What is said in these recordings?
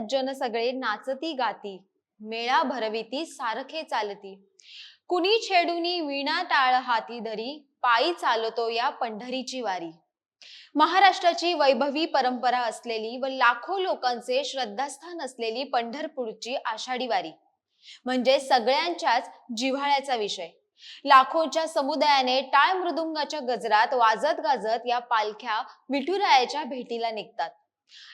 सज्जन सगळे नाचती गाती. मेळा भरविती सारखे चालती. कुणी छेडुनी वीणा टाळ हाती धरी पायी चालतो या पंढरीची वारी. महाराष्ट्राची वैभवी परंपरा असलेली व लाखो लोकांचे श्रद्धास्थान असलेली पंढरपूरची आषाढी वारी. म्हणजे सगळ्यांच्याच जिव्हाळ्याचा विषय. लाखोच्या समुदायाने टाळ मृदुंगाच्या गजरात वाजत गाजत या पालख्या विठुरायाच्या भेटीला निघतात.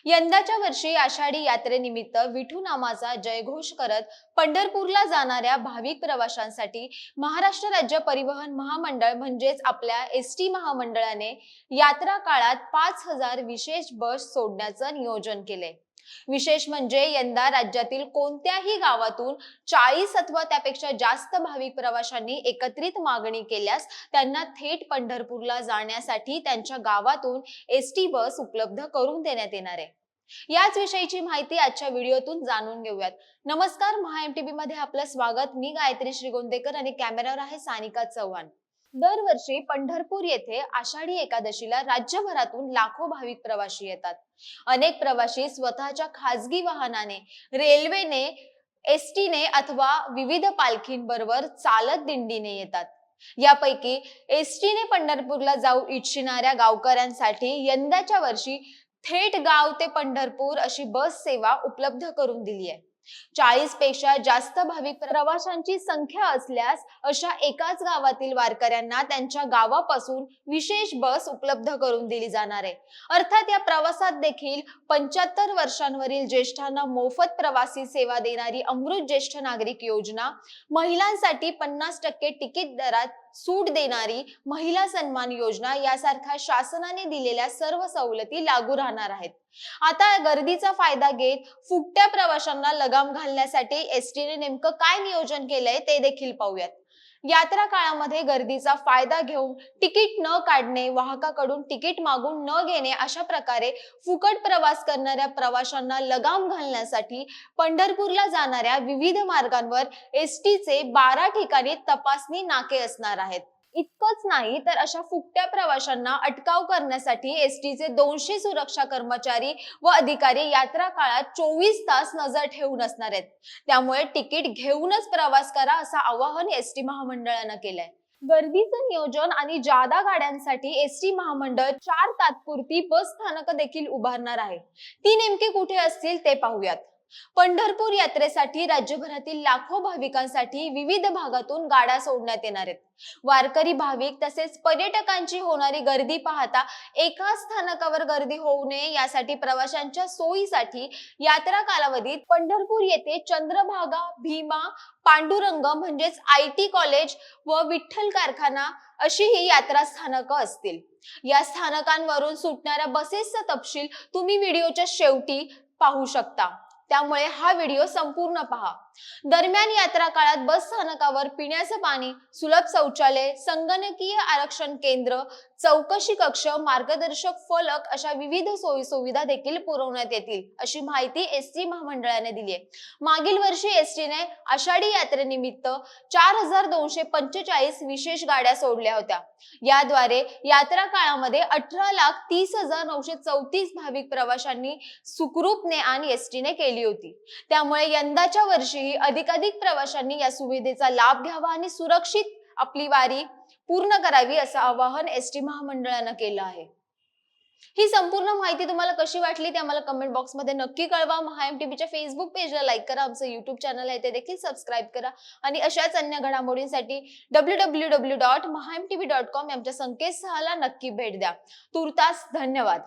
यंदाच्या वर्षी आषाढी यात्रेनिमित्त विठू नामाचा जयघोष करत पंढरपूरला जाणाऱ्या भाविक प्रवाशांसाठी महाराष्ट्र राज्य परिवहन महामंडळ म्हणजेच आपल्या एस टी महामंडळाने यात्रा काळात पाच हजार विशेष बस सोडण्याचं नियोजन केले विशेष म्हणजे यंदा राज्यातील कोणत्याही गावातून चाळीस अथवा त्यापेक्षा जास्त भाविक प्रवाशांनी एकत्रित मागणी केल्यास त्यांना थेट पंढरपूरला जाण्यासाठी त्यांच्या गावातून एस टी बस उपलब्ध करून देण्यात येणार आहे. याच विषयीची माहिती आजच्या व्हिडिओतून जाणून घेऊयात. नमस्कार महा एमटीबी मध्ये आपलं स्वागत. मी गायत्री श्रीगोंदेकर आणि कॅमेरावर आहे सानिका चव्हाण. दरवर्षी पंढरपूर येथे आषाढी एकादशीला राज्यभरातून लाखो भाविक प्रवासी येतात. अनेक प्रवासी स्वतःच्या खासगी वाहनाने रेल्वेने एसटीने अथवा विविध पालखींबरोबर चालत दिंडीने येतात. यापैकी एसटीने पंढरपूरला जाऊ इच्छिणाऱ्या गावकऱ्यांसाठी यंदाच्या वर्षी थेट गाव ते पंढरपूर अशी बस सेवा उपलब्ध करून दिली आहे. चाळीसपेक्षा जास्त भाविक प्रवाशांची संख्या असल्यास अशा एकाच गावातील वारकऱ्यांना त्यांच्या गावापासून विशेष बस उपलब्ध करून दिली जाणार आहे. अर्थात या प्रवासात देखील पंच्याहत्तर वर्षांवरील ज्येष्ठांना मोफत प्रवासी सेवा देणारी अमृत ज्येष्ठ नागरिक योजना महिलांसाठी पन्नास टक्के तिकीट दरात सूट देणारी महिला सन्मान योजना यासारख्या शासनाने दिलेल्या सर्व सवलती लागू राहणार आहेत. आता गर्दीचा फायदा घेत फुकट्या प्रवाशांना लगाम घालण्यासाठी एसटीने नेमकं काय नियोजन केलंय ते देखील पाहूयात. यात्रा काळामध्ये गर्दीचा फायदा घेऊन तिकीट न काढणे वाहकाकडून तिकीट मागून न घेणे अशा प्रकारे फुकट प्रवास करणाऱ्या प्रवाशांना लगाम घालण्यासाठी पंढरपूरला जाणाऱ्या विविध मार्गांवर एस चे बारा ठिकाणी तपासणी नाके असणार आहेत. इतकंच नाही तर अशा फुकट्या प्रवाशांना अटकाव करण्यासाठी एसटीचे चे दोनशे सुरक्षा कर्मचारी व अधिकारी यात्रा काळात चोवीस तास नजर ठेवून असणार आहेत. त्यामुळे तिकीट घेऊनच प्रवास करा असं आवाहन एसटी महामंडळानं केलंय. गर्दीचं नियोजन आणि जादा गाड्यांसाठी एस टी महामंडळ चार तात्पुरती बस स्थानक देखील उभारणार आहे. ती नेमकी कुठे असतील ते पाहूयात. पंढरपूर यात्रेसाठी राज्यभरातील लाखो भाविकांसाठी विविध भागातून गाड्या सोडण्यात येणार आहेत. वारकरी भाविक तसेच पर्यटकांची होणारी गर्दी पाहता एका स्थानकावर गर्दी होऊ नये यासाठी प्रवाशांच्या सोयीसाठी यात्रा कालावधीत पंढरपूर येथे चंद्रभागा भीमा पांडुरंग म्हणजेच आय टी कॉलेज व विठ्ठल कारखाना अशी ही यात्रा स्थानकं असतील. या स्थानकांवरून सुटणाऱ्या बसेसचा तपशील तुम्ही व्हिडिओच्या शेवटी पाहू शकता. त्यामुळे हा व्हिडिओ संपूर्ण पहा. दरम्यान यात्रा काळात बस स्थानकावर पिण्याचं पाणी सुलभ शौचालय संगणकीय आरक्षण केंद्र चौकशी कक्ष मार्गदर्शक फलक अशा विविध सोयी सुविधा देखील पुरवण्यात येतील अशी माहिती एस टी महामंडळाने दिली आहे. मागील वर्षी एस टीने आषाढी यात्रेनिमित्त चार हजार दोनशे पंचेचाळीस विशेष गाड्या सोडल्या होत्या. याद्वारे यात्रा काळामध्ये अठरा लाख तीस हजार नऊशे चौतीस भाविक प्रवाशांनी सुखरूप ने आणि एस टीने केली होती. त्यामुळे यंदाच्या वर्षीही अधिकाधिक प्रवाशांनी या सुविधेचा लाभ घ्यावा आणि सुरक्षित आपली वारी पूर्ण करावी असं आवाहन एस टी महामंडळानं केलं आहे. ही संपूर्ण माहिती तुम्हाला कशी वाटली ते आम्हाला कमेंट बॉक्समध्ये नक्की कळवा. महा एम टीव्हीच्या फेसबुक पेजला लाईक करा. आमचं युट्यूब चॅनल आहे ते देखील सबस्क्राईब करा. आणि अशाच अन्य घडामोडींसाठी W W W dot Maha M T V dot com आमच्या संकेतस्थळाला नक्की भेट द्या. तुर्तास धन्यवाद.